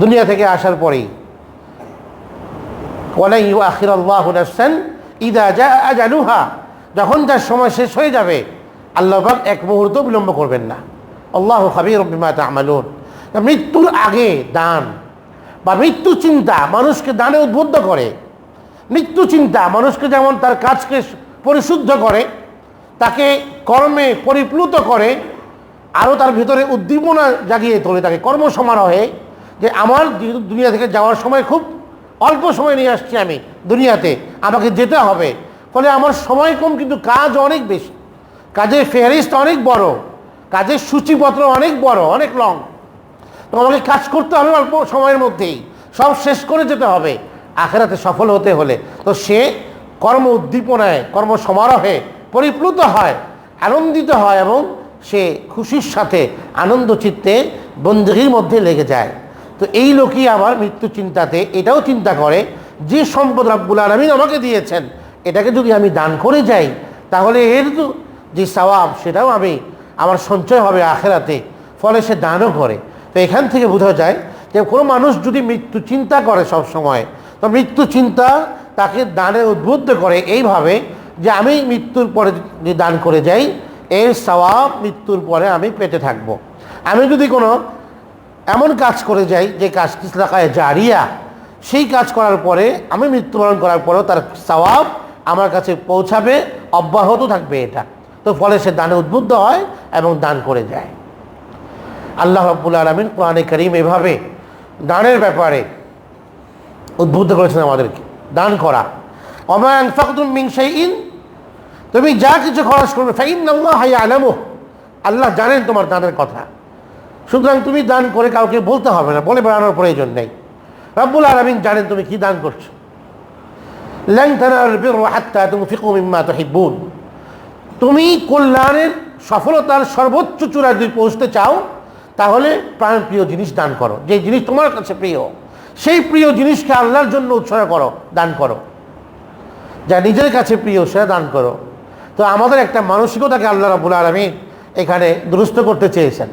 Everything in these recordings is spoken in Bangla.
দুনিয়া থেকে আসার পরেই। যখন তার সময় শেষ হয়ে যাবে, আল্লাহ এক মুহূর্ত বিলম্ব করবেন না। আল্লাহ তামালুন। মৃত্যুর আগে দান বা মৃত্যু চিন্তা মানুষকে দানে উদ্বুদ্ধ করে। মৃত্যু চিন্তা মানুষকে যেমন তার কাজকে পরিশুদ্ধ করে, তাকে কর্মে পরিপ্লুত করে, আরও তার ভিতরে উদ্দীপনা জাগিয়ে তোলে, তাকে কর্মসমারোহে যে আমার দুনিয়া থেকে যাওয়ার সময় খুব অল্প সময় নিয়ে আসছি আমি দুনিয়াতে, আমাকে যেতে হবে। ফলে আমার সময় কম, কিন্তু কাজ অনেক বেশি। কাজের ফেহরিস্ট অনেক বড়, কাজের সূচিপত্র অনেক বড়, অনেক লং। তো আমাকে কাজ করতে হবে অল্প সময়ের মধ্যেই, সব শেষ করে যেতে হবে, আখেরাতে সফল হতে হলে। তো সে কর্ম উদ্দীপনায়, কর্ম সমারোহে পরিপ্লুত হয়, আনন্দিত হয় এবং সে খুশির সাথে আনন্দ চিত্তে মধ্যে লেগে যায়। তো এই লোকই আবার মৃত্যু চিন্তাতে এটাও চিন্তা করে, যে সম্পদ রাব্বুল আলমিন আমাকে দিয়েছেন, এটাকে যদি আমি দান করে যাই, তাহলে এর যে সওয়াব, সেটাও আমি আমার সঞ্চয় হবে আখেরাতে। ফলে সে দানও করে। তো এখান থেকে বোঝা যায় যে কোনো মানুষ যদি মৃত্যু চিন্তা করে সব সময়, তো মৃত্যু চিন্তা তাকে দানে উদ্বুদ্ধ করে এইভাবে যে আমি মৃত্যুর পরে দান করে যাই, এর সওয়াব মৃত্যুর পরে আমি পেতে থাকব। আমি যদি কোনো এমন কাজ করে যাই যে কাজ কিসলাকায় জারিয়া, সেই কাজ করার পরে আমি মৃত্যুবরণ করার পরেও তার সওয়াব আমার কাছে পৌঁছাবে, অব্যাহত থাকবে এটা। তো ফলে সে দানে উদ্বুদ্ধ হয় এবং দান করে যায়। আল্লাহ রাব্বুল আলমিন কোরআনে করিম এভাবে দানের ব্যাপারে উদ্বুদ্ধ করেছেন আমাদেরকে। দান করা। অমায়ন ফকতুম মিংসাই ইন তুমি যা কিছু খরচ করবে ফাইন আল্লাহ হাই আলামো আল্লাহ জানেন তোমার দানের কথা। সুতরাং তুমি দান করে কাউকে বলতে হবে না, বলে বেড়ানোর প্রয়োজন নেই। রব্বুল আলমিন জানেন তুমি কি দান করছ। তুমি কল্যাণের সফলতার সর্বোচ্চ চূড়ায় যদি পৌঁছতে চাও, তাহলে প্রাণ প্রিয় জিনিস দান করো। যে জিনিস তোমার কাছে প্রিয়, সেই প্রিয় জিনিসকে আল্লাহর জন্য উৎসর্গ করো, দান করো। যা নিজের কাছে প্রিয়, সেটা দান করো। তো আমাদের একটা মানসিকতাকে আল্লাহ রাবুল আলমী এখানে দুরুস্ত করতে চেয়েছেন।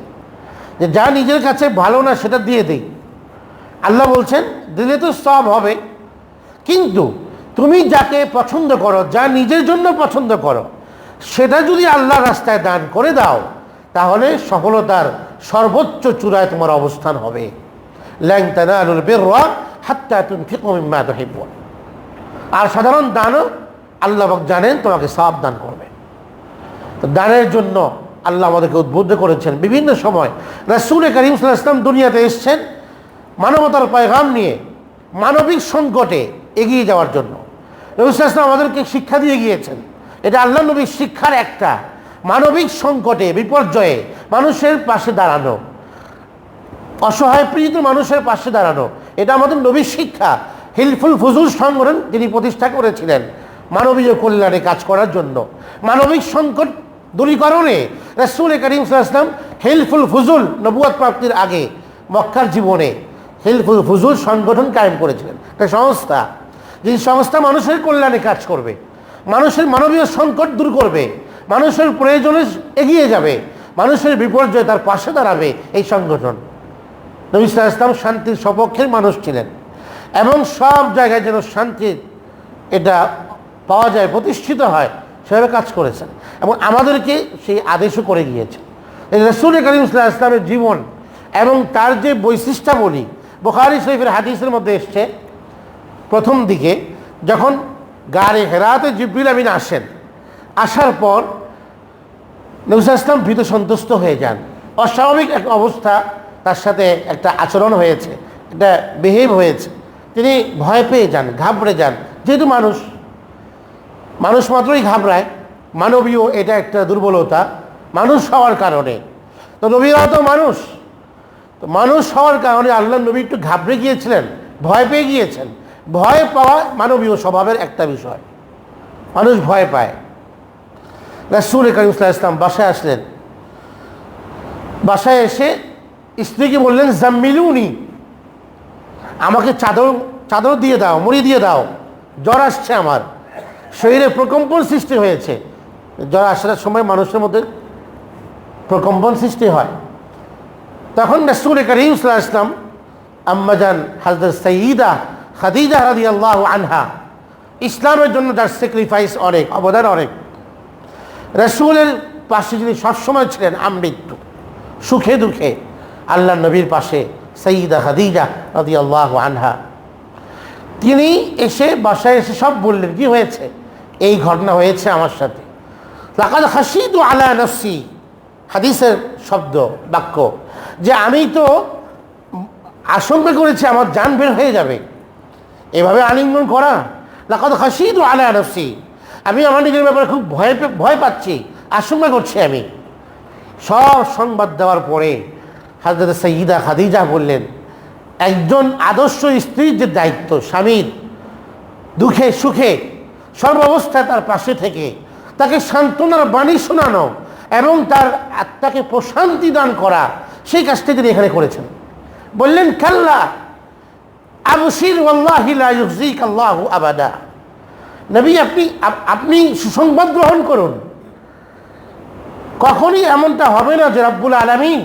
যে যা নিজের কাছে ভালো না সেটা দিয়ে দেই। আল্লাহ বলছেন, দিলে তো সব হবে। কিন্তু তুমি যাকে পছন্দ করো, যা নিজের জন্য পছন্দ করো, সেটা যদি আল্লাহ রাস্তায় দান করে দাও, তাহলে সফলতার সর্বোচ্চ চূড়ায় তোমার অবস্থান হবে। ল্যাংতানা তুমি আর সাধারণ দানও আল্লাহ জানেন তোমাকে সব দান করবে। দানের জন্য আল্লাহ আমাদেরকে উদ্বুদ্ধ করেছেন। বিভিন্ন সময় রাসুল করিম ইসলাম দুনিয়াতে এসছেন মানবতার পায়গাম নিয়ে, মানবিক সংকটে এগিয়ে যাওয়ার জন্য। রবিউল ইসলাম আমাদেরকে শিক্ষা দিয়ে গিয়েছেন। এটা আল্লাহ নবীর শিক্ষার একটা মানবিক সংকটে, বিপর্যয়ে মানুষের পাশে দাঁড়ানো। অসহায় পীড়িত মানুষের পাশে দাঁড়ানো। এটা আমাদের নবীর শিক্ষা। হিলফুল ফজুল সংগঠন যিনি প্রতিষ্ঠা করেছিলেন মানবীয় কল্যাণে কাজ করার জন্য। মানবিক সংকট দূরীকরণে রাসুল করিম সাল্লাম হেলফুল ফুজুল নবুয়াদ প্রাপ্তির আগে মক্কার জীবনে হেলফুল ফুজুল সংগঠন কায়েম করেছিলেন। একটা সংস্থা। যে সংস্থা মানুষের কল্যাণে কাজ করবে, মানুষের মানবীয় সংকট দূর করবে, মানুষের প্রয়োজনে এগিয়ে যাবে, মানুষের বিপর্যয় তার পাশে দাঁড়াবে এই সংগঠন। নবী ইসলাম শান্তির সপক্ষের মানুষ ছিলেন এবং সব জায়গায় যেন শান্তির এটা পাওয়া যায়, প্রতিষ্ঠিত হয় সেভাবে কাজ করেছেন। এবং আমাদেরকে সেই আদেশও করে গিয়েছে রসুল করিম ইসলাম ইসলামের জীবন এবং তার যে বৈশিষ্ট্যাবলী বোখারি শরীফের হাদিসের মধ্যে এসছে, প্রথম দিকে যখন গাড়ি হেরাতে জিব্রিল আমিন আসেন, আসার পর নবুসা ইসলাম ভীত সন্তুষ্ট হয়ে যান। অস্বাভাবিক এক অবস্থা তার সাথে একটা আচরণ হয়েছে, একটা বিহেভ হয়েছে। তিনি ভয় পেয়ে যান, ঘাবড়ে যান। যেহেতু মানুষ মানুষ মাত্রই ঘাবড়ায়। মানবীয় এটা একটা দুর্বলতা, মানুষ হওয়ার কারণে। তো নবীরা তো মানুষ। তো মানুষ হওয়ার কারণে আল্লাহ নবী একটু ঘাবড়ে গিয়েছিলেন, ভয় পেয়ে গিয়েছেন। ভয় পাওয়া মানবীয় স্বভাবের একটা বিষয়। মানুষ ভয় পায়। রাসুল করিম ইসলাম বাসায় আসলেন। বাসায় এসে স্ত্রীকে বললেন, জাম্মিলুনি, আমাকে চাদর চাদর দিয়ে দাও, মুড়ি দিয়ে দাও, জ্বর আসছে আমার। শরীরে প্রকম্পন সৃষ্টি হয়েছে। জ্বর আসার সময় মানুষের মধ্যে প্রকম্পন সৃষ্টি হয়। তখন রাসুল করিম ইসলাম আম্মাজান হাজরত সঈদা খাদিজা রাদি আল্লাহ আনহা, ইসলামের জন্য যার স্যাক্রিফাইস অনেক, অবদান অনেক। রসুলের পাশে যিনি সবসময় ছিলেন, আমৃত্যু, সুখে দুঃখে আল্লাহ নবীর পাশে সঈদা খাদিজা রাদি আল্লাহ আনহা। তিনি এসে বাসায় এসে সব বললেন, কি হয়েছে? এই ঘটনা হয়েছে আমার সাথে। লাকাদ হাসিদু আলা নফসি, হাদিসের শব্দ, বাক্য, যে আমি তো আশঙ্কা করেছি আমার জান বের হয়ে যাবে। এভাবে আলিঙ্গন করা? লাকাদ হাসিদু আলা নফসি, আমি আমার নিজের ব্যাপারে খুব ভয় ভয় পাচ্ছি, আশঙ্কা করছি আমি। সব সংবাদ দেওয়ার পরে হাজরত সঈদা খাদিজা বললেন, একজন আদর্শ স্ত্রীর যে দায়িত্ব, স্বামীর দুঃখে সুখে সর্বাবস্থায় তার পাশে থেকে তাকে সান্ত্বনার বাণী শোনানো এবং তার আত্মাকে প্রশান্তি দান করা, সেই কাজটি তিনি এখানে করেছেন। বললেন, কাল্লা, আবশির ওয়াল্লাহি লা ইউযিক আল্লাহু আবাদা। নবী, আপনি আপনি সুসংবাদ গ্রহণ করুন। কখনই এমনটা হবে না যে রব্বুল আলমিন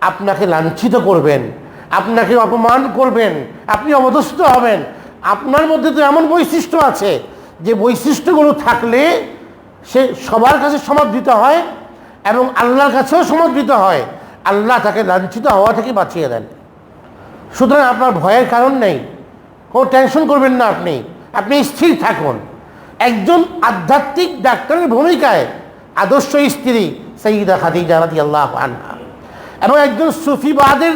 আপনাকে লাঞ্ছিত করবেন, আপনাকে অপমান করবেন, আপনি অবদস্থ হবেন। আপনার মধ্যে তো এমন বৈশিষ্ট্য আছে যে বৈশিষ্ট্যগুলো থাকলে সে সবার কাছে সমাদৃত হয় এবং আল্লাহর কাছেও সমাদৃত হয়। আল্লাহ তাকে লাঞ্ছিত হওয়া থেকে বাঁচিয়ে দেন। সুতরাং আপনার ভয়ের কারণ নেই। কোনো টেনশন করবেন না আপনি। আপনি স্থির থাকুন। একজন আধ্যাত্মিক ডাক্তারের ভূমিকায় আদর্শ স্ত্রী সঈদা খাদিজা রাদি আল্লাহ আনহা এবং একজন সুফিবাদের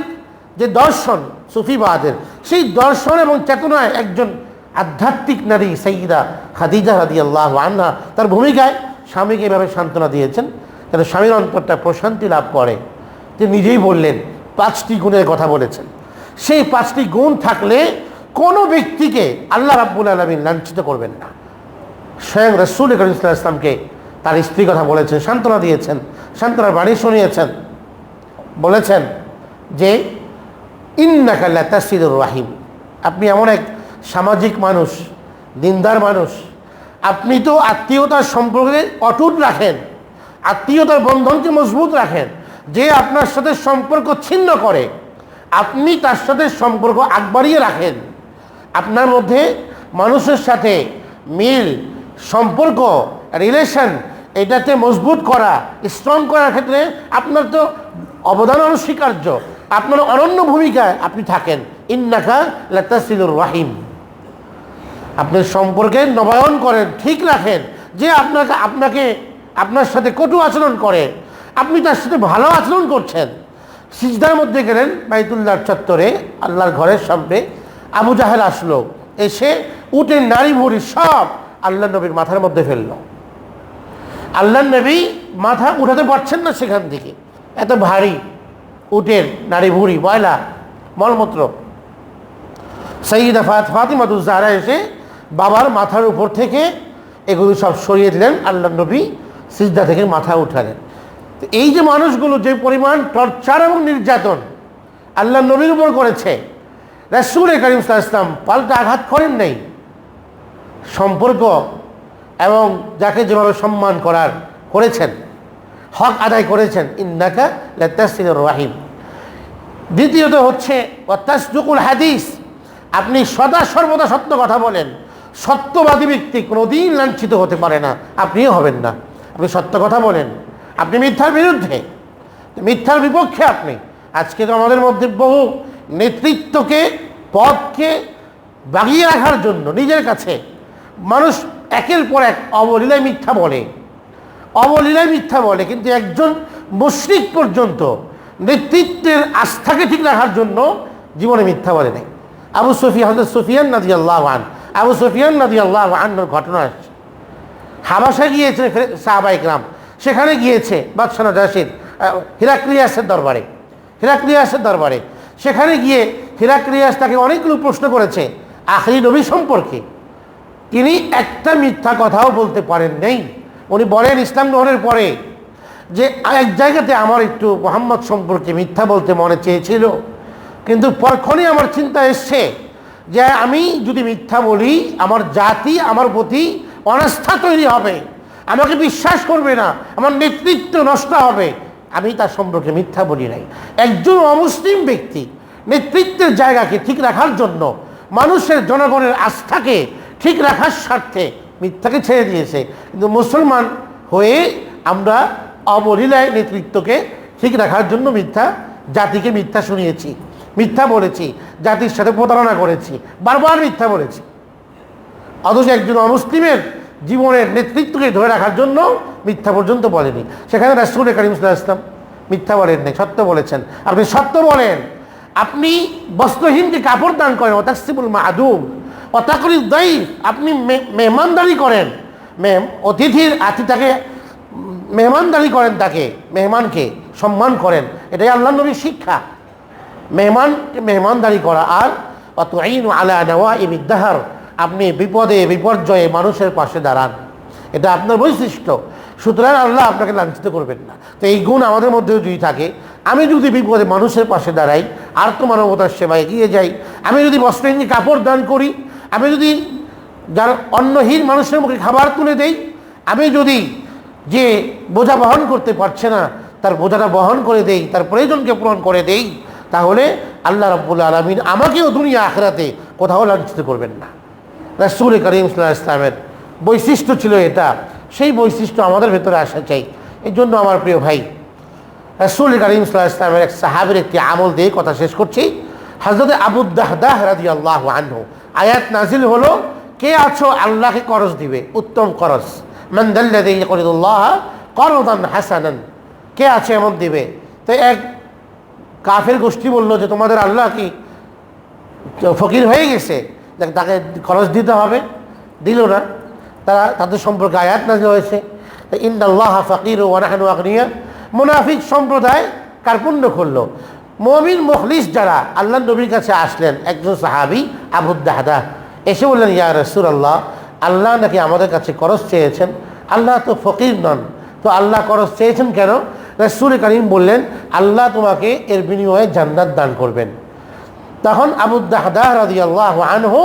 যে দর্শন, সুফিবাদের, সেই দর্শন এবং চেতনায় একজন আধ্যাত্মিক নারী সঈদা খাদিজা রাদি আল্লাহ আনহা, তার ভূমিকায় স্বামীকে এভাবে সান্ত্বনা দিয়েছেন। যেন স্বামীর অন্তরটা প্রশান্তি লাভ করে। তিনি নিজেই বললেন, পাঁচটি গুণের কথা বলেছেন। সেই পাঁচটি গুণ থাকলে কোনো ব্যক্তিকে আল্লাহ রাব্বুল আলমিন লাঞ্ছিত করবেন না। স্বয়ং রসুল ইসলাম ইসলামকে তার স্ত্রী কথা বলেছেন, সান্ত্বনা দিয়েছেন, সান্ত্বনার বাণী শুনিয়েছেন। বলেছেন যে ইন্নাকাল্লা তাসিদুর রাহিম। আপনি এমন এক সামাজিক মানুষ, দিনদার মানুষ, আপনি তো আত্মীয়তার সম্পর্কে অটুট রাখেন, আত্মীয়তার বন্ধনকে মজবুত রাখেন, যে আপনার সাথে সম্পর্ক ছিন্ন করে, আপনি তার সাথে সম্পর্ক আগ বাড়িয়ে রাখেন। আপনার মধ্যে মানুষের সাথে মিল, সম্পর্ক রিলেশন এটাতে মজবুত করা স্ট্রং করার ক্ষেত্রে আপনার তো অবদান অনস্বীকার্য, আপনার অনন্য ভূমিকায় আপনি থাকেন। ইন্নাকা লাতাসিলুর রাহিম। আপনি সম্পর্কে নবায়ন করেন, ঠিক রাখেন যে আপনাকে আপনাকে, আপনার সাথে কটু আচরণ করে, আপনি তার সাথে ভালো আচরণ করছেন। সিজদার মধ্যে গেলেন বাইতুল্লাহর চত্বরে, আল্লাহর ঘরের সামনে। আবু জাহেল আসলো, এসে উটের নারী ভুড়ি সব আল্লাহ নবীর মাথার মধ্যে ফেলল। আল্লাহ নবী মাথা উঠাতে পারছেন না সেখান থেকে। এত ভারী উটের নারী ভুড়ি ময়লা, মলমূত্র। সঈদা ফাত ফাতিমাতুল জাহরা এসে বাবার মাথার উপর থেকে এগুলো সব সরিয়ে দিলেন আল্লাহ নবী সিজদা থেকে মাথা উঠালেন। তো এই যে মানুষগুলো যে পরিমাণ টর্চার এবং নির্যাতন আল্লাহ নবীর উপর করেছে, রাসুল করিম ইসলাম পাল্টা আঘাত করেন নাই। সম্পর্ক এবং যাকে যেভাবে সম্মান করার করেছেন, হক আদায় করেছেন, ইন্নাকা লাতাসির রাহিম। দ্বিতীয়ত হচ্ছে অত্যাসুকুল হাদিস, আপনি সদা সর্বদা সত্য কথা বলেন। সত্যবাদী ব্যক্তি কোনোদিন লাঞ্ছিত হতে পারে না। আপনিও হবেন না। আপনি সত্য কথা বলেন। আপনি মিথ্যার বিরুদ্ধে। মিথ্যার বিপক্ষে আপনি। আজকে তো আমাদের মধ্যে বহু নেতৃত্বকে, পদকে বাগিয়ে রাখার জন্য নিজের কাছে মানুষ একের পর এক অবলীলায় মিথ্যা বলে। অবলীলায় মিথ্যা বলে, কিন্তু একজন মুশরিক পর্যন্ত নেতৃত্বের আস্থাকে ঠিক রাখার জন্য জীবনে মিথ্যা বলে নাই। আবু সফিয়া হজরত সুফিয়ান আন আবু সফিয়ান নাদি আল্লাহ আন্নর ঘটনা আসছে হাবাসা গিয়েছে সাহাবাই গ্রাম সেখানে গিয়েছে বাদশাহ জাসির হিরাক্রিয়াসের দরবারে। হিরাক্রিয়াসের দরবারে। সেখানে গিয়ে হিরাক্রিয়াস তাকে অনেকগুলো প্রশ্ন করেছে আখরি নবী সম্পর্কে। তিনি একটা মিথ্যা কথাও বলতে পারেন নেই। উনি বলেন ইসলাম গ্রহণের পরে যে, এক জায়গাতে আমার একটু মোহাম্মদ সম্পর্কে মিথ্যা বলতে মনে চেয়েছিল, কিন্তু পরক্ষণই আমার চিন্তা এসছে যে আমি যদি মিথ্যা বলি, আমার জাতি, আমার প্রতি অনাস্থা তৈরি হবে। আমাকে বিশ্বাস করবে না, আমার নেতৃত্ব নষ্ট হবে। আমি তার সম্পর্কে মিথ্যা বলি নাই। একজন অমুসলিম ব্যক্তি নেতৃত্বের জায়গাকে ঠিক রাখার জন্য মানুষের জনগণের আস্থাকে ঠিক রাখার স্বার্থে মিথ্যাকে ছেড়ে দিয়েছে। কিন্তু মুসলমান হয়ে আমরা অবলীলায় নেতৃত্বকে ঠিক রাখার জন্য মিথ্যা জাতিকে মিথ্যা শুনিয়েছি, মিথ্যা বলেছি। জাতির সাথে প্রতারণা করেছি, বারবার মিথ্যা বলেছি। অথচ একজন অমুসলিমের জীবনের নেতৃত্বকে ধরে রাখার জন্য মিথ্যা পর্যন্ত বলেনি। সেখানে রাসুল করিম সাল্লাহ ইসলাম মিথ্যা বলেন নাই, সত্য বলেছেন। আপনি সত্য বলেন, আপনি বস্ত্রহীনকে কাপড় দান করেন অতাকসিবুল মাহাদুম অতাকরি দায়ী আপনি মেহমানদারি করেন। মেম, অতিথির আতিথ্যকে মেহমানদারি করেন তাকে, মেহমানকে সম্মান করেন। এটাই আল্লাহ নবীর শিক্ষা। মেহমানকে মেহমানদারি করা। আর অত আইন আলা নেওয়া ইমিদাহার আপনি বিপদে, বিপর্যয়ে মানুষের পাশে দাঁড়ান। এটা আপনার বৈশিষ্ট্য। সুতরাং আল্লাহ আপনাকে লাঞ্ছিত করবেন না। তো এই গুণ আমাদের মধ্যেও যদি থাকে, আমি যদি বিপদে মানুষের পাশে দাঁড়াই, আর তো মানবতার সেবা এগিয়ে যাই, আমি যদি বস্ত্রহীন কাপড় দান করি, আমি যদি যার অন্নহীন মানুষের মুখে খাবার তুলে দেই, আমি যদি যে বোঝা বহন করতে পারছে না, তার বোঝাটা বহন করে দেই, তার প্রয়োজনকে পূরণ করে দেই তাহলে আল্লাহ রাব্বুল আলমিন আমাকেও দুনিয়া আখরাতে কোথাও লাঞ্ছিত করবেন না। রাসুল করিম ইসলামের বৈশিষ্ট্য ছিল এটা। সেই বৈশিষ্ট্য আমাদের ভেতরে আসা চাই। এই জন্য আমার প্রিয় ভাই, রাসুল করিম ইসলামের এক সাহাবের একটি আমল দিয়ে কথা শেষ করছি। হজরত আবুদ্দাহদাহ রাজি আল্লাহ আনহু, আয়াত নাজিল হলো, কে আছো আল্লাহকে করজ দিবে? উত্তম করজ। মন্দাল্লাদি করিদুল্লাহ করদান হাসানান। কে আছে এমন দিবে? তো এক কাফের গোষ্ঠী বলল যে তোমাদের আল্লাহ কি? ফকির হয়ে গেছে। দেখ, তাকে খরচ দিতে হবে। দিল না। তারা, তাদের সম্পর্কে আয়াত নাজিল হয়েছে। ইন্দাল্লাহ ফকির ও ওয়ানাহানু আগনিয়া। মুনাফিক সম্প্রদায় কার্পুণ্য করল মমিন মখলিস যারা, আল্লাহ নবীর কাছে আসলেন। একজন সাহাবি আবুদ্দাহাদা এসে বললেন, ইয়া রসুল আল্লাহ আল্লাহ নাকি আমাদের কাছে করজ চেয়েছেন? আল্লাহ তো ফকির নন। তো আল্লাহ করজ চেয়েছেন কেন? রসুল করিম বললেন, আল্লাহ তোমাকে এর বিনিময়ে জান্নাত দান করবেন। তখন আবু দাহদাহ রাজি আল্লাহ আনহু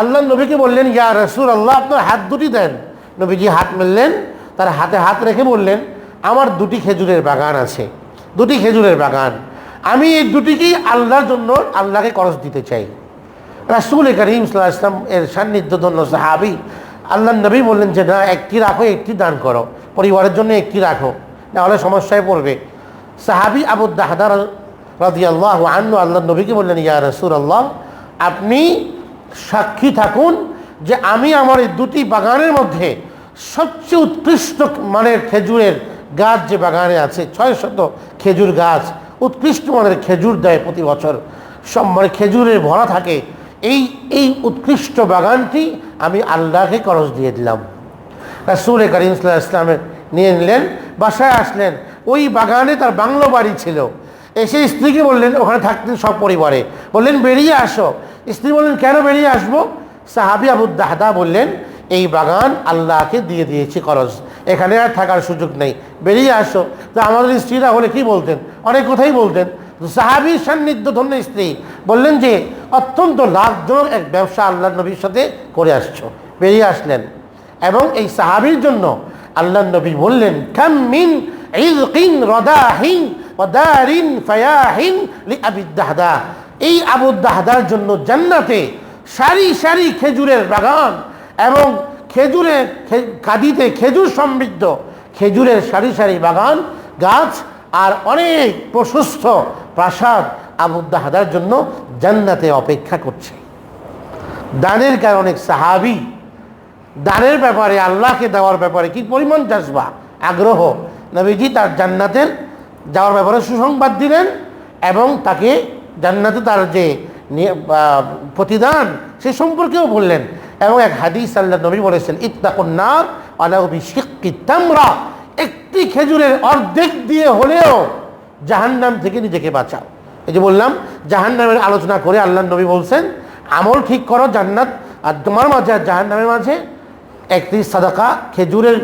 আল্লাহ নবীকে বললেন, ইয়া রসুল আল্লাহ আপনার হাত দুটি দেন। নবীজি হাত মেললেন, তার হাতে হাত রেখে বললেন, আমার দুটি খেজুরের বাগান আছে, দুটি খেজুরের বাগান। আমি এই দুটিকেই আল্লাহর জন্য আল্লাহকে করজ দিতে চাই। রাসুল করিম সাল্লাহ ইসলাম এর সান্নিধ্য ধন্য সাহাবি, আল্লাহ নবী বললেন যে, না, একটি রাখো, একটি দান করো। পরিবারের জন্য একটি রাখো। নাহলে সমস্যায় পড়বে। সাহাবি আবু দাহদার রাজি আল্লাহ আন্ন আল্লাহ নবীকে বললেন, ইয়া রসুল আল্লাহ আপনি সাক্ষী থাকুন যে আমি আমার এই দুটি বাগানের মধ্যে সবচেয়ে উৎকৃষ্ট মানের খেজুরের গাছ যে বাগানে আছে, ছয় শত খেজুর গাছ, উৎকৃষ্ট মানের খেজুর দেয় প্রতি বছর। সব মানে খেজুরের ভরা থাকে। এই এই উৎকৃষ্ট বাগানটি আমি আল্লাহকে করজ দিয়ে দিলাম। রাসুল করিম ইসলামের নিয়ে নিলেন, বাসায় আসলেন। ওই বাগানে তার বাংলো বাড়ি ছিল। এসে স্ত্রীকে বললেন, ওখানে থাকতেন সব পরিবারে। বললেন, বেরিয়ে আসো। স্ত্রী বললেন, কেন বেরিয়ে আসব? সাহাবি আবুদ্দাহদা বললেন, এই বাগান আল্লাহকে দিয়ে দিয়েছি করজ এখানে আর থাকার সুযোগ নেই। বেরিয়ে আসো। তো আমাদের স্ত্রীরা হলে কি বলতেন? অনেক কথাই বলতেন। সাহাবির সান্নিধ্য ধন্য স্ত্রী। বললেন যে, অত্যন্ত লাভজনক এক ব্যবসা আল্লাহ নবীর সাথে করে আসছো। বেরিয়ে আসলেন। এবং এই সাহাবির জন্য আল্লাহ নবী বললেন, কাম মিন ইযকিন রাদাহিন ওয়া দারিন ফায়াহিন লিআবিদ্দাহদা। এই আবুদ্দাহদার জন্য জান্নাতে সারি সারি খেজুরের বাগান এবং খেজুরের কাদিতে খেজুর সমৃদ্ধ খেজুরের সারি সারি বাগান, গাছ আর অনেক প্রশস্ত প্রাসাদ আবুদ্দাহাদার জন্য জান্নাতে অপেক্ষা করছে। দানের কারণে সাহাবি দানের ব্যাপারে, আল্লাহকে দেওয়ার ব্যাপারে কি পরিমাণ চাষবা আগ্রহ? নবীজি তার জান্নাতের যাওয়ার ব্যাপারে সুসংবাদ দিলেন এবং তাকে জান্নাতে তার যে প্রতিদান সে সম্পর্কেও বললেন এবং এক হাদিস আল্লাহ নবী বলেছেন ইত্তাকুন্নার আলাউবি শিক্কি তামরা একটি খেজুরের অর্ধেক দিয়ে হলেও জাহান্নাম থেকে নিজেকে বাঁচাও। এই যে বললাম, জাহান্নামের আলোচনা করে আল্লাহ নবী বলছেন, আমল ঠিক করো জান্নাত, আর তোমার মাঝে আর জাহান্নামের মাঝে একটি সাদাকা খেজুরের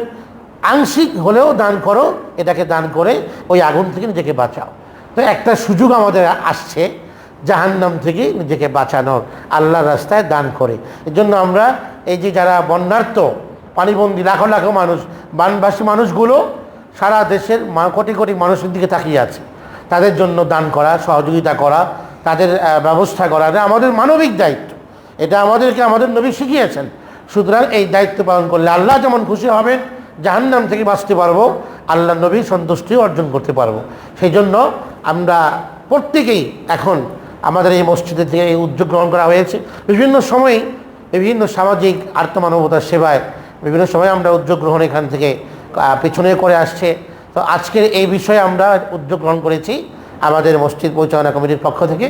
আংশিক হলেও দান করো, এটাকে দান করে ওই আগুন থেকে নিজেকে বাঁচাও। তো একটা সুযোগ আমাদের আসছে জাহান্নাম থেকে নিজেকে বাঁচানোর আল্লাহ রাস্তায় দান করে। এর জন্য আমরা এই যে যারা বন্যার্থ পানিবন্দী, লাখো লাখো মানুষ বানবাসী মানুষগুলো সারা দেশের কোটি কোটি মানুষের দিকে তাকিয়ে আছে। তাদের জন্য দান করা, সহযোগিতা করা, তাদের ব্যবস্থা করা আমাদের মানবিক দায়িত্ব। এটা আমাদেরকে, আমাদের নবী শিখিয়েছেন। সুতরাং এই দায়িত্ব পালন করলে আল্লাহ যেমন খুশি হবেন, জাহান্নাম থেকে বাঁচতে পারব আল্লাহ নবী সন্তুষ্টিও অর্জন করতে পারব। সেই জন্য আমরা প্রত্যেকেই এখন আমাদের এই মসজিদের থেকে এই উদ্যোগ গ্রহণ করা হয়েছে। বিভিন্ন সময়ে বিভিন্ন সামাজিক আত্মমানবতার সেবায় বিভিন্ন সময় আমরা উদ্যোগ গ্রহণ এখান থেকে পেছনে করে আসছে। তো আজকের এই বিষয়ে আমরা উদ্যোগ গ্রহণ করেছি আমাদের মসজিদ পরিচালনা কমিটির পক্ষ থেকে।